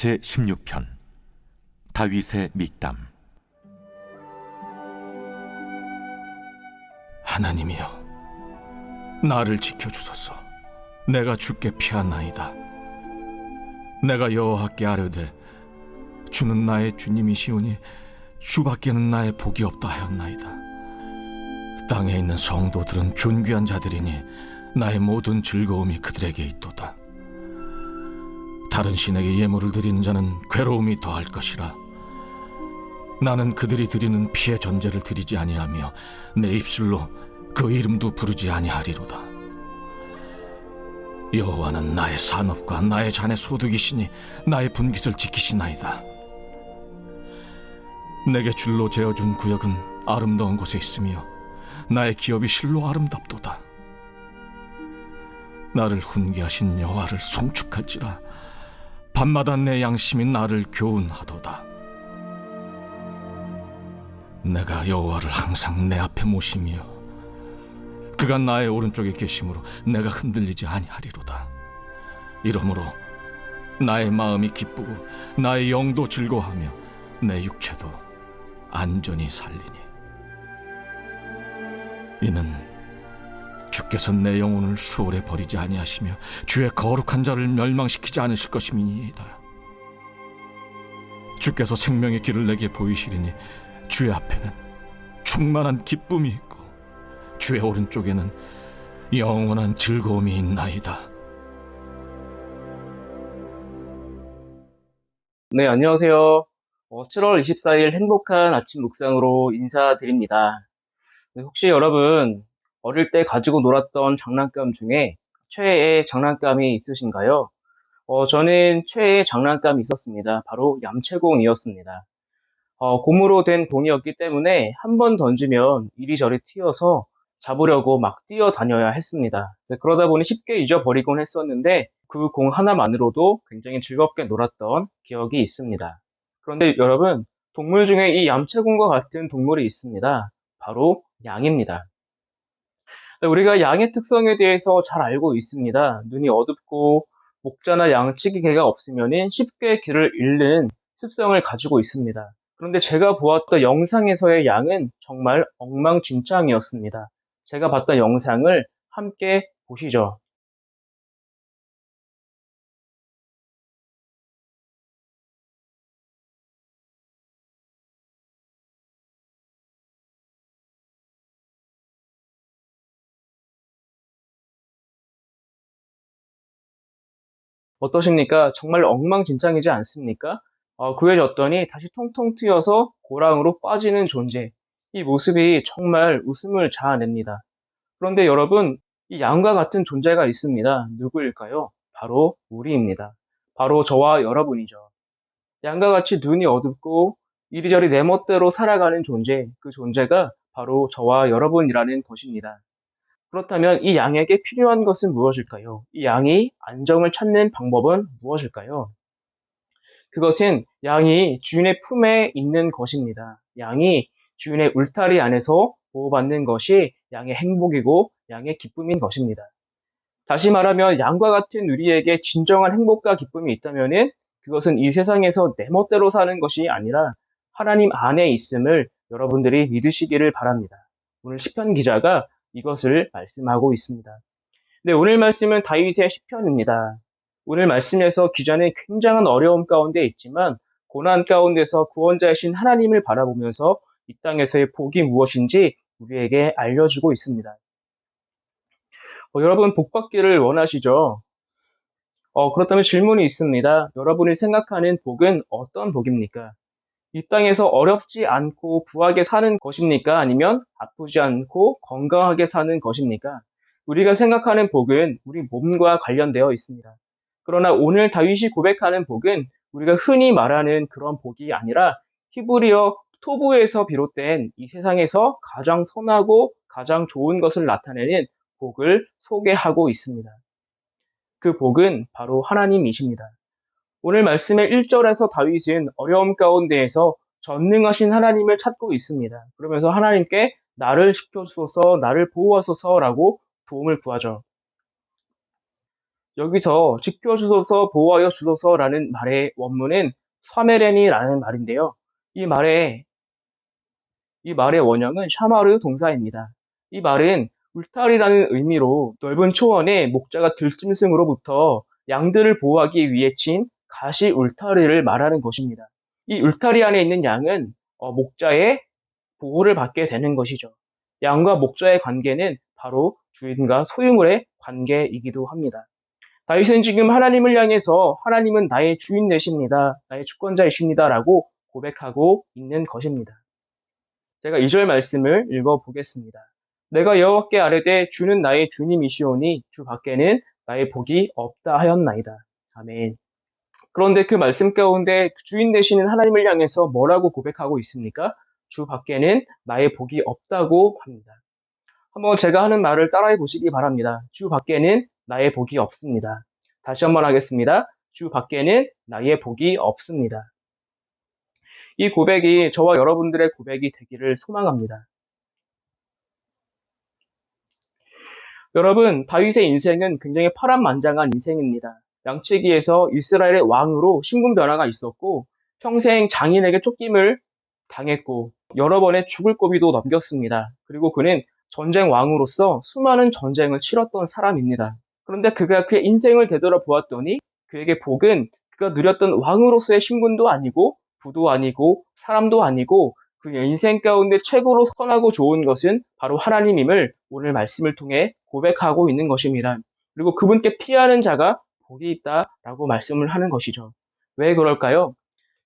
제 16편 다윗의 mik담. 하나님이여 나를 지켜주소서. 내가 주께 피하나이다. 내가 여호와께 아뢰되 주는 나의 주님이시오니 주밖에는 나의 복이 없다 하였나이다. 땅에 있는 성도들은 존귀한 자들이니 나의 모든 즐거움이 그들에게 있도다 다른 신에게 예물을 드리는 자는 괴로움이 더할 것이라 나는 그들이 드리는 피의 전제를 드리지 아니하며 내 입술로 그 이름도 부르지 아니하리로다. 여호와는 나의 산업과 나의 잔의 소득이시니 나의 분깃을 지키시나이다. 내게 줄로 재어준 구역은 아름다운 곳에 있으며 나의 기업이 실로 아름답도다. 나를 훈계하신 여호와를 송축할지라 밤마다 내 양심이 나를 교훈하도다. 내가 여호와를 항상 내 앞에 모시며 그가 나의 오른쪽에 계심으로 내가 흔들리지 아니하리로다. 이러므로 나의 마음이 기쁘고 나의 영도 즐거워하며 내 육체도 안전히 살리니 이는 주께서 내 영혼을 수월에 버리지 아니하시며 주의 거룩한 자를 멸망시키지 않으실 것임이니이다. 주께서 생명의 길을 내게 보이시리니 주의 앞에는 충만한 기쁨이 있고 주의 오른쪽에는 영원한 즐거움이 있나이다. 네, 안녕하세요. 어, 7월 24일 행복한 아침 묵상으로 인사드립니다. 네, 혹시 여러분, 어릴 때 가지고 놀았던 장난감 중에 최애의 장난감이 있으신가요? 어, 저는 최애의 장난감이 있었습니다. 바로 얌체공이었습니다. 어, 고무로 된 공이었기 때문에 한 번 던지면 이리저리 튀어서 잡으려고 막 뛰어다녀야 했습니다. 네, 그러다 보니 쉽게 잊어버리곤 했었는데 그 공 하나만으로도 굉장히 즐겁게 놀았던 기억이 있습니다. 그런데 여러분, 동물 중에 이 얌체공과 같은 동물이 있습니다. 바로 양입니다. 네, 우리가 양의 특성에 대해서 잘 알고 있습니다. 눈이 어둡고 목자나 양치기 개가 없으면 쉽게 길을 잃는 습성을 가지고 있습니다. 그런데 제가 보았던 영상에서의 양은 정말 엉망진창이었습니다. 제가 봤던 영상을 함께 보시죠. 어떠십니까? 정말 엉망진창이지 않습니까? 어, 구해졌더니 다시 통통 튀어서 고랑으로 빠지는 존재. 이 모습이 정말 웃음을 자아냅니다. 그런데 여러분, 이 양과 같은 존재가 있습니다. 누구일까요? 바로 우리입니다. 바로 저와 여러분이죠. 양과 같이 눈이 어둡고 이리저리 내 멋대로 살아가는 존재, 그 존재가 바로 저와 여러분이라는 것입니다. 그렇다면 이 양에게 필요한 것은 무엇일까요? 이 양이 안정을 찾는 방법은 무엇일까요? 그것은 양이 주인의 품에 있는 것입니다. 양이 주인의 울타리 안에서 보호받는 것이 양의 행복이고 양의 기쁨인 것입니다. 다시 말하면 양과 같은 우리에게 진정한 행복과 기쁨이 있다면 그것은 이 세상에서 내 멋대로 사는 것이 아니라 하나님 안에 있음을 여러분들이 믿으시기를 바랍니다. 오늘 시편 기자가 이것을 말씀하고 있습니다. 네, 오늘 말씀은 다윗의 시편입니다. 오늘 말씀에서 기자는 굉장한 어려움 가운데 있지만 고난 가운데서 구원자이신 하나님을 바라보면서 이 땅에서의 복이 무엇인지 우리에게 알려주고 있습니다. 어, 여러분 복 받기를 원하시죠? 어, 그렇다면 질문이 있습니다. 여러분이 생각하는 복은 어떤 복입니까? 이 땅에서 어렵지 않고 부하게 사는 것입니까? 아니면 아프지 않고 건강하게 사는 것입니까? 우리가 생각하는 복은 우리 몸과 관련되어 있습니다. 그러나 오늘 다윗이 고백하는 복은 우리가 흔히 말하는 그런 복이 아니라 히브리어 토부에서 비롯된 이 세상에서 가장 선하고 가장 좋은 것을 나타내는 복을 소개하고 있습니다. 그 복은 바로 하나님이십니다. 오늘 말씀의 1절에서 다윗은 어려움 가운데에서 전능하신 하나님을 찾고 있습니다. 그러면서 하나님께 나를 시켜주소서, 나를 보호하소서라고 도움을 구하죠. 여기서 지켜주소서, 보호하여 주소서라는 말의 원문은 사메렌이라는 말인데요. 이 말의 이 말의 원형은 샤마르 동사입니다. 이 말은 울타리라는 의미로 넓은 초원에 목자가 들짐승으로부터 양들을 보호하기 위해 친 가시 울타리를 말하는 것입니다. 이 울타리 안에 있는 양은 어, 목자의 보호를 받게 되는 것이죠. 양과 목자의 관계는 바로 주인과 소유물의 관계이기도 합니다. 다윗은 지금 하나님을 향해서 하나님은 나의 주인 되십니다. 나의 주권자이십니다. 라고 고백하고 있는 것입니다. 제가 2절 말씀을 읽어 보겠습니다. 내가 여호와께 아뢰되 주는 나의 주님이시오니 주 밖에는 나의 복이 없다 하였나이다. 아멘. 그런데 그 말씀 가운데 주인 되시는 하나님을 향해서 뭐라고 고백하고 있습니까? 주 밖에는 나의 복이 없다고 합니다. 한번 제가 하는 말을 따라해 보시기 바랍니다. 주 밖에는 나의 복이 없습니다. 다시 한번 하겠습니다. 주 밖에는 나의 복이 없습니다. 이 고백이 저와 여러분들의 고백이 되기를 소망합니다. 여러분, 다윗의 인생은 굉장히 파란만장한 인생입니다. 양치기에서 이스라엘의 왕으로 신분 변화가 있었고, 평생 장인에게 쫓김을 당했고, 여러 번의 죽을 고비도 넘겼습니다. 그리고 그는 전쟁 왕으로서 수많은 전쟁을 치렀던 사람입니다. 그런데 그가 그의 인생을 되돌아보았더니 그에게 복은 그가 누렸던 왕으로서의 신분도 아니고 부도 아니고 사람도 아니고 그 인생 가운데 최고로 선하고 좋은 것은 바로 하나님임을 오늘 말씀을 통해 고백하고 있는 것입니다. 그리고 그분께 피하는 자가 복이 있다라고 말씀을 하는 것이죠. 왜 그럴까요?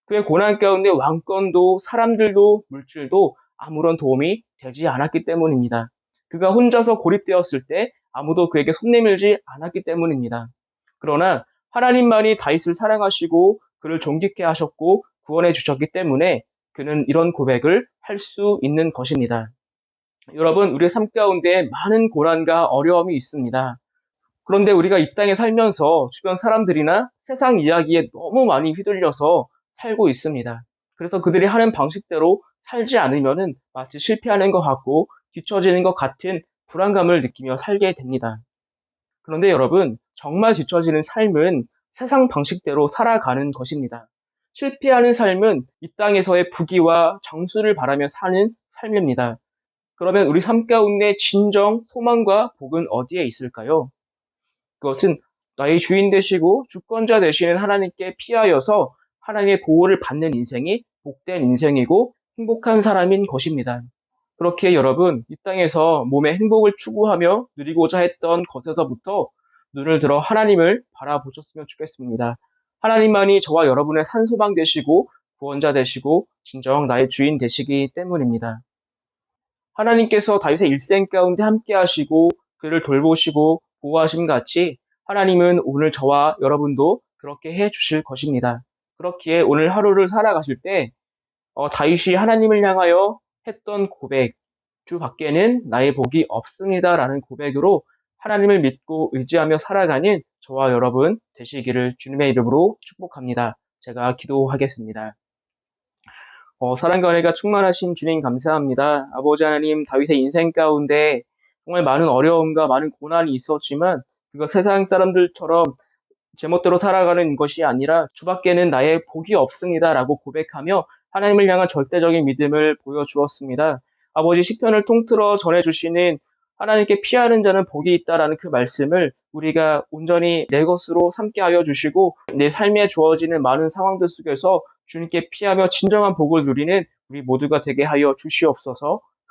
그의 고난 가운데 왕권도 사람들도 물질도 아무런 도움이 되지 않았기 때문입니다. 그가 혼자서 고립되었을 때 아무도 그에게 손 내밀지 않았기 때문입니다. 그러나 하나님만이 다윗을 사랑하시고 그를 존귀케 하셨고 구원해 주셨기 때문에 그는 이런 고백을 할 수 있는 것입니다. 여러분, 우리의 삶 가운데 많은 고난과 어려움이 있습니다. 그런데 우리가 이 땅에 살면서 주변 사람들이나 세상 이야기에 너무 많이 휘둘려서 살고 있습니다. 그래서 그들이 하는 방식대로 살지 않으면은 마치 실패하는 것 같고 뒤처지는 것 같은 불안감을 느끼며 살게 됩니다. 그런데 여러분, 정말 뒤처지는 삶은 세상 방식대로 살아가는 것입니다. 실패하는 삶은 이 땅에서의 부귀와 장수를 바라며 사는 삶입니다. 그러면 우리 삶 가운데 진정, 소망과 복은 어디에 있을까요? 그것은 나의 주인 되시고 주권자 되시는 하나님께 피하여서 하나님의 보호를 받는 인생이 복된 인생이고 행복한 사람인 것입니다. 그렇게 여러분, 이 땅에서 몸의 행복을 추구하며 누리고자 했던 것에서부터 눈을 들어 하나님을 바라보셨으면 좋겠습니다. 하나님만이 저와 여러분의 산소방 되시고 구원자 되시고 진정 나의 주인 되시기 때문입니다. 하나님께서 다윗의 일생 가운데 함께 하시고 그를 돌보시고 보호하심 같이 하나님은 오늘 저와 여러분도 그렇게 해 주실 것입니다. 그렇기에 오늘 하루를 살아가실 때 어, 다윗이 하나님을 향하여 했던 고백, 주 밖에는 나의 복이 없습니다라는 고백으로 하나님을 믿고 의지하며 살아가는 저와 여러분 되시기를 주님의 이름으로 축복합니다. 제가 기도하겠습니다. 어, 사랑과 은혜가 충만하신 주님 감사합니다. 아버지 하나님 다윗의 인생 가운데 정말 많은 어려움과 많은 고난이 있었지만 그거 세상 사람들처럼 제멋대로 살아가는 것이 아니라 주밖에는 나의 복이 없습니다라고 고백하며 하나님을 향한 절대적인 믿음을 보여주었습니다. 아버지 시편을 통틀어 전해주시는 하나님께 피하는 자는 복이 있다라는 그 말씀을 우리가 온전히 내 것으로 삼게 하여 주시고 내 삶에 주어지는 많은 상황들 속에서 주님께 피하며 진정한 복을 누리는 우리 모두가 되게 하여 주시옵소서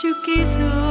주께서